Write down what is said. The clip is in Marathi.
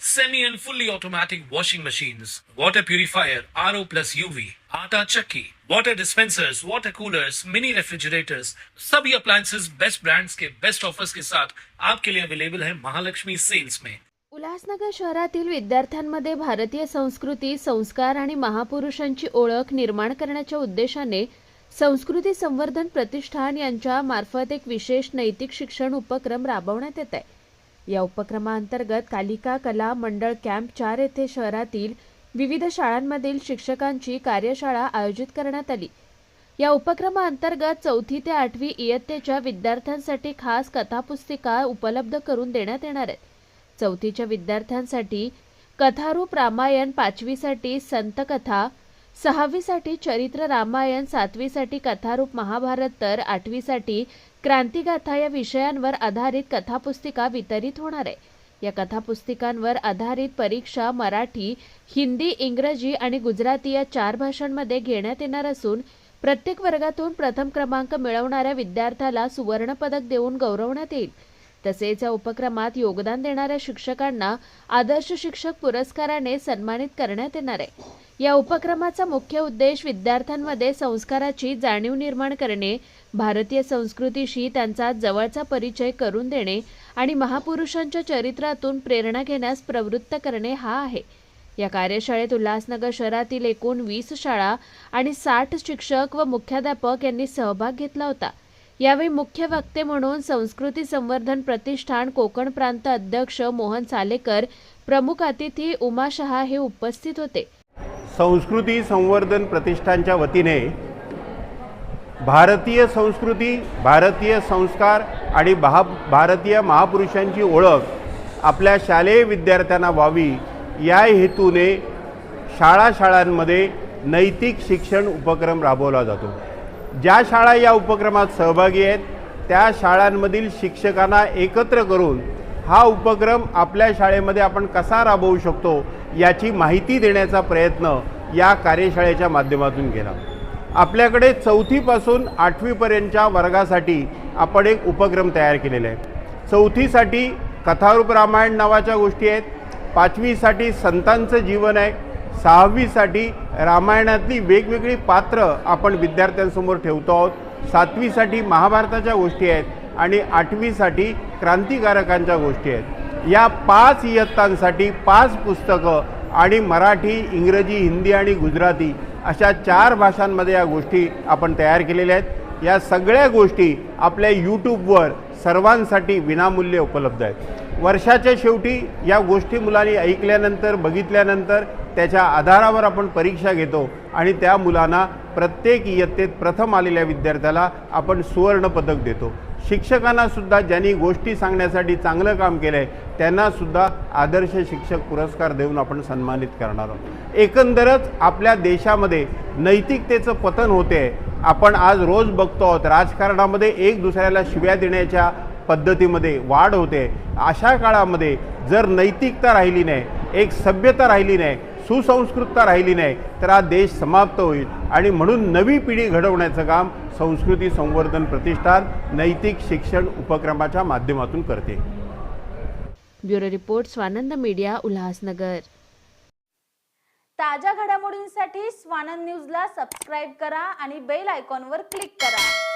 semi and fully automatic washing machines, water purifier, RO plus UV, आटा चक्की, water dispensers, water coolers, mini refrigerators, सभी appliances बेस्ट ब्रांड्स के बेस्ट ऑफर्स के साथ आपके लिए अवेलेबल है महालक्ष्मी सेल्स में उल्हासनगर शहरातील विद्यार्थ्यांमध्ये भारतीय संस्कृती संस्कार आणि महापुरुषांची ओळख निर्माण करण्याच्या उद्देशाने संस्कृती संवर्धन प्रतिष्ठान यांच्या मार्फत एक विशेष नैतिक शिक्षण उपक्रम राबवण्यात येत आहे. या उपक्रमाअंतर्गत कालिका कला मंडळ कॅम्प चार येथे शहरातील विविध शाळांमधील शिक्षकांची कार्यशाळा आयोजित करण्यात आली. या उपक्रमाअंतर्गत चौथी ते आठवी इयत्तेच्या विद्यार्थ्यांसाठी खास कथापुस्तिका उपलब्ध करून देण्यात येणार आहेत. चौथीच्या विद्यार्थ्यांसाठी कथारूप रामायण पाचवीसाठी संतकथा सहावीसाठी चरित्र रामायण सातवीसाठी कथारूप महाभारत तर आठवीसाठी क्रांतिगाथा या विषयांवर आधारित कथापुस्तिका वितरित होणार आहे. या कथापुस्तिकांवर आधारित परीक्षा मराठी हिंदी इंग्रजी आणि गुजराती या चार भाषांमध्ये घेण्यात येणार असून प्रत्येक वर्गातून प्रथम क्रमांक मिळवणाऱ्या विद्यार्थ्याला सुवर्णपदक देऊन गौरवण्यात येईल. तसेच या उपक्रमात योगदान देणाऱ्या शिक्षकांना आदर्श शिक्षक पुरस्काराने सन्मानित करण्यात येणार आहे. या उपक्रमाचा मुख्य उद्देश विद्यार्थ्यांमध्ये संस्काराची जाणीव निर्माण करणे भारतीय संस्कृतीशी त्यांचा जवळचा परिचय करून देणे आणि महापुरुषांच्या चरित्रातून प्रेरणा घेण्यास प्रवृत्त करणे हा आहे. या कार्यशाळेत उल्हासनगर शहरातील एकूण वीस शाळा आणि साठ शिक्षक व मुख्याध्यापक यांनी सहभाग घेतला होता. यावेळी मुख्य वक्ते म्हणून संस्कृती संवर्धन प्रतिष्ठान कोकण प्रांत अध्यक्ष मोहन सालेकर प्रमुख अतिथी उमा शहा हे उपस्थित होते. संस्कृती संवर्धन प्रतिष्ठानच्या वतीने भारतीय संस्कृती भारतीय संस्कार आणि भा भारतीय महापुरुषांची ओळख आपल्या शालेय विद्यार्थ्यांना व्हावी या हेतूने शाळा शाळांमध्ये नैतिक शिक्षण उपक्रम राबवला जातो. ज्या शाळा या उपक्रमात सहभागी आहेत त्या शाळांमधील शिक्षकांना एकत्र करून हा उपक्रम आपल्या शाळेमध्ये आपण कसा राबवू शकतो याची माहिती देण्याचा प्रयत्न या कार्यशाळेच्या माध्यमातून केला. आपल्याकडे चौथीपासून आठवीपर्यंतच्या वर्गासाठी आपण एक उपक्रम तयार केलेला आहे. चौथीसाठी कथारूप रामायण नावाच्या गोष्टी आहेत. पाचवीसाठी संतांचं जीवन आहे. सहावीसाठी रामायणातली वेगवेगळी पात्र आपण विद्यार्थ्यांसमोर ठेवतो आहोत. सातवीसाठी महाभारताच्या गोष्टी आहेत आणि आठवीसाठी क्रांतिकारकांच्या गोष्टी आहेत. या पाच इयत्तांसाठी पाच पुस्तकं आणि मराठी इंग्रजी हिंदी आणि गुजराती अशा चार भाषांमध्ये या गोष्टी आपण तयार केलेल्या आहेत. या सगळ्या गोष्टी आपल्या यूट्यूबवर सर्वांसाठी विनामूल्य उपलब्ध आहेत. वर्षाच्या शेवटी या गोष्टी मुलांनी ऐकल्यानंतर बघितल्यानंतर त्याच्या आधारावर आपण परीक्षा घेतो आणि त्या मुलांना प्रत्येक इयत्तेत प्रथम आलेल्या विद्यार्थ्याला आपण सुवर्णपदक देतो. शिक्षकांनासुद्धा ज्यांनी गोष्टी सांगण्यासाठी चांगलं काम केलं आहे त्यांनासुद्धा आदर्श शिक्षक पुरस्कार देऊन आपण सन्मानित करणार आहोत. एकंदरच आपल्या देशामध्ये नैतिकतेचं पतन होते आपण आज रोज बघतो आहोत राजकारणामध्ये एक दुसऱ्याला शिव्या देण्याच्या पद्धतीमध्ये वाढ होते. अशा काळामध्ये जर नैतिकता राहिली नाही एक सभ्यता राहिली नाही सुसंस्कृतता राहिली नाही तर हा देश समाप्त होईल. आणि म्हणून नवी पिढी घडवण्याचं काम संस्कृती संवर्धन प्रतिष्ठान नैतिक शिक्षण उपक्रमाच्या माध्यमातून करते. Bureau report Swanand media Ulhasnagar. ताज्या घडामोडींसाठी स्वानंद न्यूजला सबस्क्राईब करा आणि बेल आयकॉनवर क्लिक करा.